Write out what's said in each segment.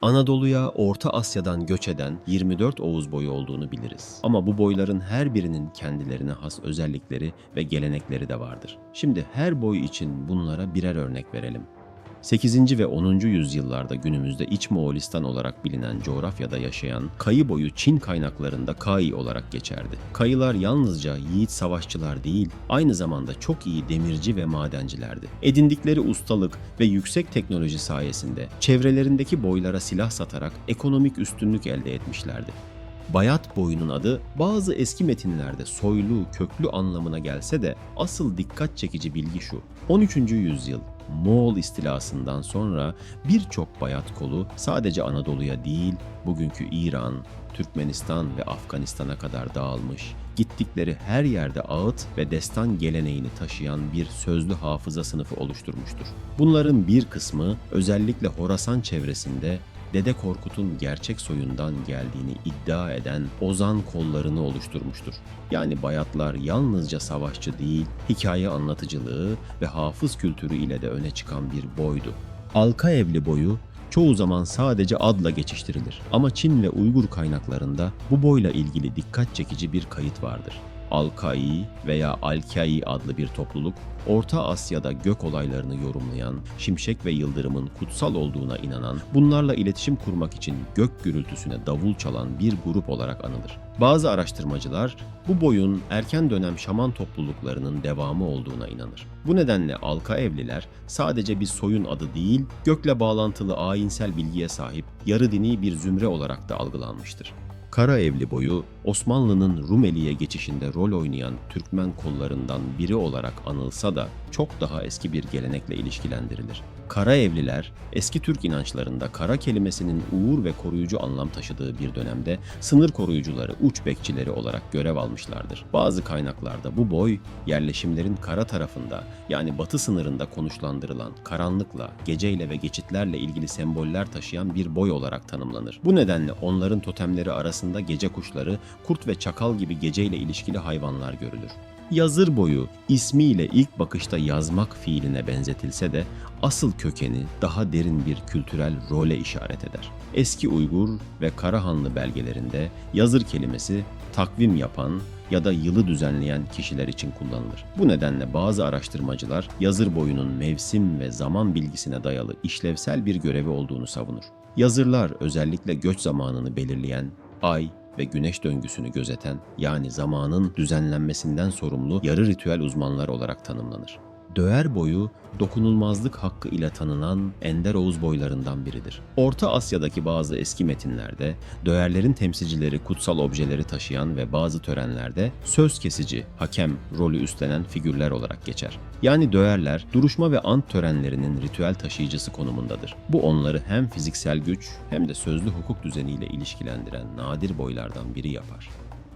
Anadolu'ya Orta Asya'dan göç eden 24 Oğuz boyu olduğunu biliriz. Ama bu boyların her birinin kendilerine has özellikleri ve gelenekleri de vardır. Şimdi her boy için bunlara birer örnek verelim. 8. ve 10. yüzyıllarda günümüzde İç Moğolistan olarak bilinen coğrafyada yaşayan Kayı boyu Çin kaynaklarında Kai olarak geçerdi. Kayılar yalnızca yiğit savaşçılar değil, aynı zamanda çok iyi demirci ve madencilerdi. Edindikleri ustalık ve yüksek teknoloji sayesinde çevrelerindeki boylara silah satarak ekonomik üstünlük elde etmişlerdi. Bayat boyunun adı bazı eski metinlerde soylu, köklü anlamına gelse de asıl dikkat çekici bilgi şu. 13. yüzyıl Moğol istilasından sonra birçok bayat kolu sadece Anadolu'ya değil, bugünkü İran, Türkmenistan ve Afganistan'a kadar dağılmış, gittikleri her yerde ağıt ve destan geleneğini taşıyan bir sözlü hafıza sınıfı oluşturmuştur. Bunların bir kısmı özellikle Horasan çevresinde Dede Korkut'un gerçek soyundan geldiğini iddia eden Ozan kollarını oluşturmuştur. Yani bayatlar yalnızca savaşçı değil, hikaye anlatıcılığı ve hafız kültürü ile de öne çıkan bir boydu. Alka evli boyu çoğu zaman sadece adla geçiştirilir. Ama Çin ve Uygur kaynaklarında bu boyla ilgili dikkat çekici bir kayıt vardır. Alkai veya Alkai adlı bir topluluk, Orta Asya'da gök olaylarını yorumlayan, şimşek ve yıldırımın kutsal olduğuna inanan, bunlarla iletişim kurmak için gök gürültüsüne davul çalan bir grup olarak anılır. Bazı araştırmacılar bu boyun erken dönem şaman topluluklarının devamı olduğuna inanır. Bu nedenle Alka evliler sadece bir soyun adı değil, gökle bağlantılı ayinsel bilgiye sahip yarı dini bir zümre olarak da algılanmıştır. Kara Evli boyu Osmanlı'nın Rumeli'ye geçişinde rol oynayan Türkmen kollarından biri olarak anılsa da çok daha eski bir gelenekle ilişkilendirilir. Kara Evliler, eski Türk inançlarında kara kelimesinin uğur ve koruyucu anlam taşıdığı bir dönemde sınır koruyucuları, uç bekçileri olarak görev almışlardır. Bazı kaynaklarda bu boy, yerleşimlerin kara tarafında yani batı sınırında konuşlandırılan karanlıkla, geceyle ve geçitlerle ilgili semboller taşıyan bir boy olarak tanımlanır. Bu nedenle onların totemleri arasında gece kuşları, kurt ve çakal gibi geceyle ilişkili hayvanlar görülür. Yazır boyu ismiyle ilk bakışta yazmak fiiline benzetilse de asıl kökeni daha derin bir kültürel role işaret eder. Eski Uygur ve Karahanlı belgelerinde yazır kelimesi takvim yapan ya da yılı düzenleyen kişiler için kullanılır. Bu nedenle bazı araştırmacılar yazır boyunun mevsim ve zaman bilgisine dayalı işlevsel bir görevi olduğunu savunur. Yazırlar özellikle göç zamanını belirleyen ay, ve güneş döngüsünü gözeten yani zamanın düzenlenmesinden sorumlu yarı ritüel uzmanlar olarak tanımlanır. Döer boyu dokunulmazlık hakkı ile tanınan ender Oğuz boylarından biridir. Orta Asya'daki bazı eski metinlerde döerlerin temsilcileri kutsal objeleri taşıyan ve bazı törenlerde söz kesici, hakem rolü üstlenen figürler olarak geçer. Yani döerler duruşma ve ant törenlerinin ritüel taşıyıcısı konumundadır. Bu onları hem fiziksel güç hem de sözlü hukuk düzeniyle ilişkilendiren nadir boylardan biri yapar.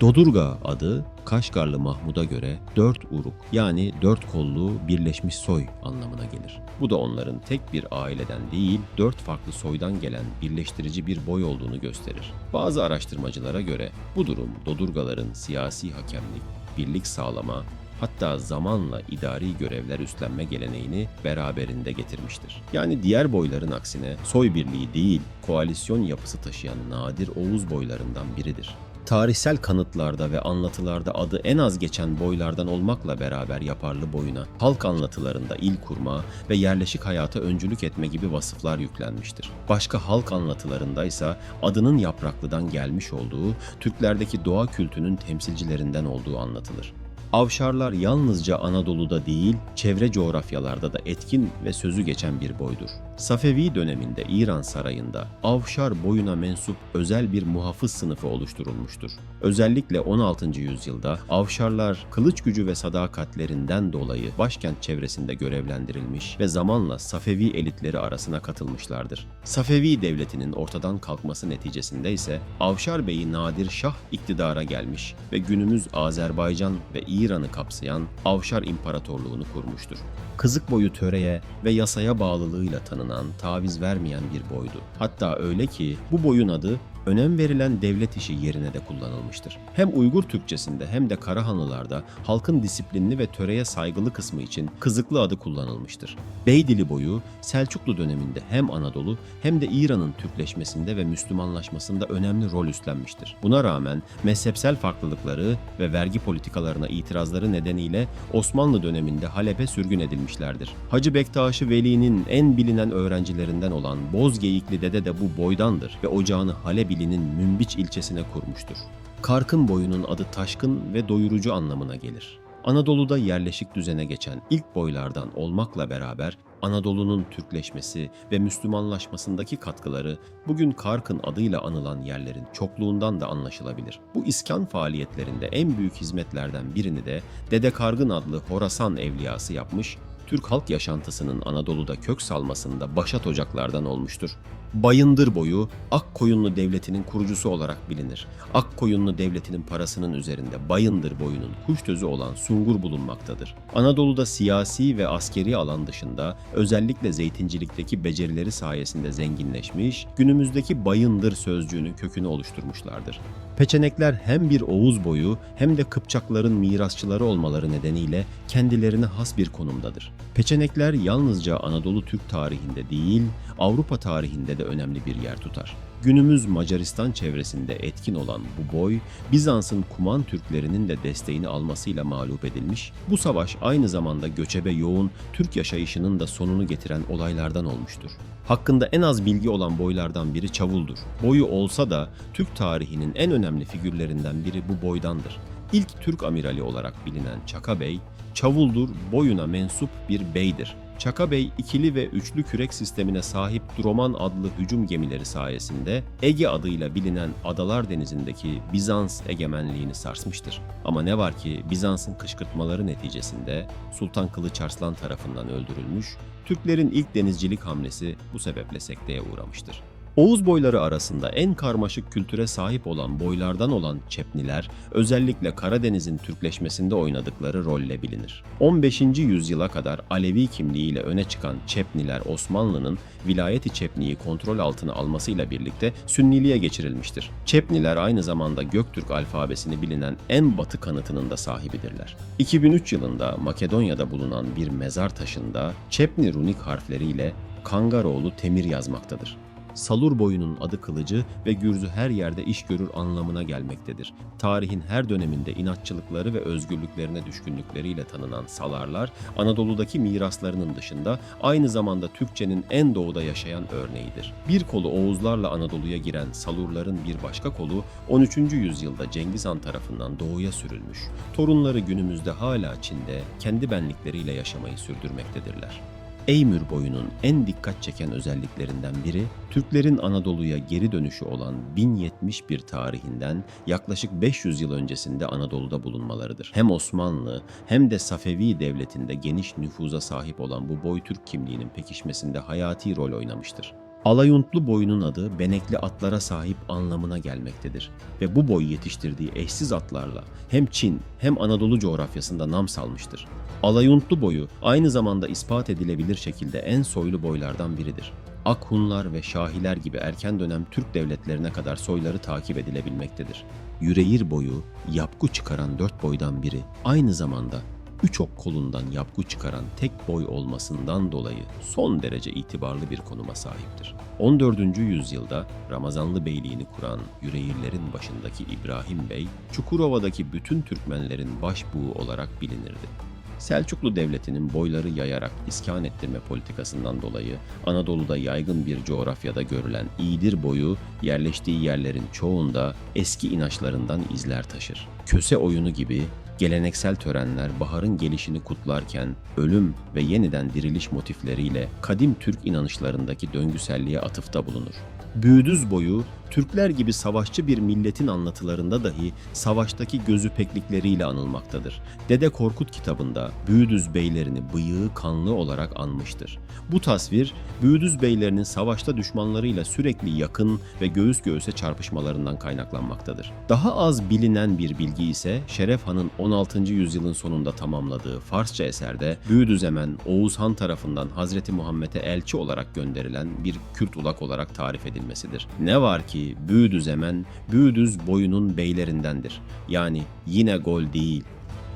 Dodurga adı Kaşgarlı Mahmud'a göre dört uruk yani dört kollu birleşmiş soy anlamına gelir. Bu da onların tek bir aileden değil dört farklı soydan gelen birleştirici bir boy olduğunu gösterir. Bazı araştırmacılara göre bu durum Dodurgaların siyasi hakemlik, birlik sağlama, hatta zamanla idari görevler üstlenme geleneğini beraberinde getirmiştir. Yani diğer boyların aksine soy birliği değil, koalisyon yapısı taşıyan nadir Oğuz boylarından biridir tarihsel kanıtlarda ve anlatılarda adı en az geçen boylardan olmakla beraber yaparlı boyuna halk anlatılarında il kurma ve yerleşik hayata öncülük etme gibi vasıflar yüklenmiştir. Başka halk anlatılarında ise adının yapraklıdan gelmiş olduğu Türklerdeki doğa kültünün temsilcilerinden olduğu anlatılır. Avşarlar yalnızca Anadolu'da değil, çevre coğrafyalarda da etkin ve sözü geçen bir boydur. Safevi döneminde İran sarayında Avşar boyuna mensup özel bir muhafız sınıfı oluşturulmuştur. Özellikle 16. yüzyılda Avşarlar kılıç gücü ve sadakatlerinden dolayı başkent çevresinde görevlendirilmiş ve zamanla Safevi elitleri arasına katılmışlardır. Safevi devletinin ortadan kalkması neticesinde ise Avşar Bey'i Nadir Şah iktidara gelmiş ve günümüz Azerbaycan ve İran'ı kapsayan Avşar İmparatorluğunu kurmuştur. Kızık boyu töreye ve yasaya bağlılığıyla tanınan, taviz vermeyen bir boydu. Hatta öyle ki bu boyun adı önem verilen devlet işi yerine de kullanılmıştır. Hem Uygur Türkçesinde hem de Karahanlılarda halkın disiplinli ve töreye saygılı kısmı için Kızıklı adı kullanılmıştır. Bey dili boyu Selçuklu döneminde hem Anadolu hem de İran'ın Türkleşmesinde ve Müslümanlaşmasında önemli rol üstlenmiştir. Buna rağmen mezhepsel farklılıkları ve vergi politikalarına itirazları nedeniyle Osmanlı döneminde Halep'e sürgün edilmişlerdir. Hacı Bektaşi Veli'nin en bilinen öğrencilerinden olan Bozgeyikli dede de bu boydandır ve ocağını Halebili'nin Münbiç ilçesine kurmuştur. Karkın boyunun adı taşkın ve doyurucu anlamına gelir. Anadolu'da yerleşik düzene geçen ilk boylardan olmakla beraber Anadolu'nun Türkleşmesi ve Müslümanlaşmasındaki katkıları bugün Karkın adıyla anılan yerlerin çokluğundan da anlaşılabilir. Bu iskan faaliyetlerinde en büyük hizmetlerden birini de Dede Kargın adlı Horasan evliyası yapmış, Türk halk yaşantısının Anadolu'da kök salmasında başat ocaklardan olmuştur. Bayındır boyu Akkoyunlu Devleti'nin kurucusu olarak bilinir. Akkoyunlu Devleti'nin parasının üzerinde Bayındır boyunun kuş tözü olan sungur bulunmaktadır. Anadolu'da siyasi ve askeri alan dışında özellikle zeytincilikteki becerileri sayesinde zenginleşmiş, günümüzdeki Bayındır sözcüğünün kökünü oluşturmuşlardır. Peçenekler hem bir Oğuz boyu hem de Kıpçakların mirasçıları olmaları nedeniyle kendilerine has bir konumdadır. Peçenekler yalnızca Anadolu Türk tarihinde değil, Avrupa tarihinde de önemli bir yer tutar. Günümüz Macaristan çevresinde etkin olan bu boy, Bizans'ın Kuman Türklerinin de desteğini almasıyla mağlup edilmiş, bu savaş aynı zamanda göçebe yoğun Türk yaşayışının da sonunu getiren olaylardan olmuştur. Hakkında en az bilgi olan boylardan biri Çavul'dur. Boyu olsa da Türk tarihinin en önemli figürlerinden biri bu boydandır. İlk Türk amirali olarak bilinen Çaka Bey, Çavuldur boyuna mensup bir beydir. Çaka Bey ikili ve üçlü kürek sistemine sahip Droman adlı hücum gemileri sayesinde Ege adıyla bilinen Adalar Denizi'ndeki Bizans egemenliğini sarsmıştır. Ama ne var ki Bizans'ın kışkırtmaları neticesinde Sultan Kılıç Arslan tarafından öldürülmüş, Türklerin ilk denizcilik hamlesi bu sebeple sekteye uğramıştır. Oğuz boyları arasında en karmaşık kültüre sahip olan boylardan olan Çepniler, özellikle Karadeniz'in Türkleşmesinde oynadıkları rolle bilinir. 15. yüzyıla kadar Alevi kimliğiyle öne çıkan Çepniler Osmanlı'nın vilayeti Çepni'yi kontrol altına almasıyla birlikte Sünniliğe geçirilmiştir. Çepniler aynı zamanda Göktürk alfabesini bilinen en batı kanıtının da sahibidirler. 2003 yılında Makedonya'da bulunan bir mezar taşında Çepni runik harfleriyle Kangaroğlu Temir yazmaktadır. Salur boyunun adı kılıcı ve gürzü her yerde iş görür anlamına gelmektedir. Tarihin her döneminde inatçılıkları ve özgürlüklerine düşkünlükleriyle tanınan Salarlar, Anadolu'daki miraslarının dışında aynı zamanda Türkçenin en doğuda yaşayan örneğidir. Bir kolu Oğuzlarla Anadolu'ya giren Salurların bir başka kolu 13. yüzyılda Cengiz Han tarafından doğuya sürülmüş. Torunları günümüzde hala Çin'de kendi benlikleriyle yaşamayı sürdürmektedirler. Eymür boyunun en dikkat çeken özelliklerinden biri, Türklerin Anadolu'ya geri dönüşü olan 1071 tarihinden yaklaşık 500 yıl öncesinde Anadolu'da bulunmalarıdır. Hem Osmanlı hem de Safevi devletinde geniş nüfuza sahip olan bu boy Türk kimliğinin pekişmesinde hayati rol oynamıştır. Alayuntlu boyunun adı benekli atlara sahip anlamına gelmektedir ve bu boy yetiştirdiği eşsiz atlarla hem Çin hem Anadolu coğrafyasında nam salmıştır. Alayuntlu boyu aynı zamanda ispat edilebilir şekilde en soylu boylardan biridir. Akhunlar ve Şahiler gibi erken dönem Türk devletlerine kadar soyları takip edilebilmektedir. Yüreğir boyu, yapgu çıkaran dört boydan biri, aynı zamanda üç ok kolundan yapgu çıkaran tek boy olmasından dolayı son derece itibarlı bir konuma sahiptir. 14. yüzyılda Ramazanlı Beyliğini kuran Yüreğirlerin başındaki İbrahim Bey, Çukurova'daki bütün Türkmenlerin başbuğu olarak bilinirdi. Selçuklu Devleti'nin boyları yayarak iskan ettirme politikasından dolayı Anadolu'da yaygın bir coğrafyada görülen İğdir boyu yerleştiği yerlerin çoğunda eski inançlarından izler taşır. Köse oyunu gibi geleneksel törenler baharın gelişini kutlarken ölüm ve yeniden diriliş motifleriyle kadim Türk inanışlarındaki döngüselliğe atıfta bulunur. Büyüdüz boyu Türkler gibi savaşçı bir milletin anlatılarında dahi savaştaki gözü peklikleriyle anılmaktadır. Dede Korkut kitabında Büyüdüz beylerini bıyığı kanlı olarak anmıştır. Bu tasvir Büyüdüz beylerinin savaşta düşmanlarıyla sürekli yakın ve göğüs göğüse çarpışmalarından kaynaklanmaktadır. Daha az bilinen bir bilgi ise Şeref Han'ın 16. yüzyılın sonunda tamamladığı Farsça eserde Büyüdüzemen Oğuz Han tarafından Hazreti Muhammed'e elçi olarak gönderilen bir Kürt ulak olarak tarif edilmesidir. Ne var ki ki Büyüdüz Emen, Büyüdüz boyunun beylerindendir. Yani yine gol değil.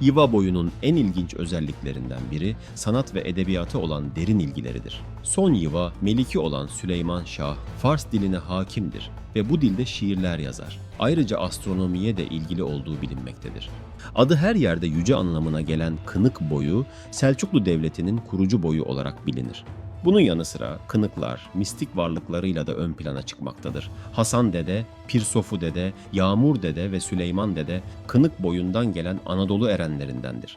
Yiva boyunun en ilginç özelliklerinden biri sanat ve edebiyatı olan derin ilgileridir. Son Yiva, Meliki olan Süleyman Şah, Fars diline hakimdir ve bu dilde şiirler yazar. Ayrıca astronomiye de ilgili olduğu bilinmektedir. Adı her yerde yüce anlamına gelen Kınık boyu, Selçuklu Devleti'nin kurucu boyu olarak bilinir. Bunun yanı sıra kınıklar, mistik varlıklarıyla da ön plana çıkmaktadır. Hasan Dede, Pir Sofu Dede, Yağmur Dede ve Süleyman Dede kınık boyundan gelen Anadolu erenlerindendir.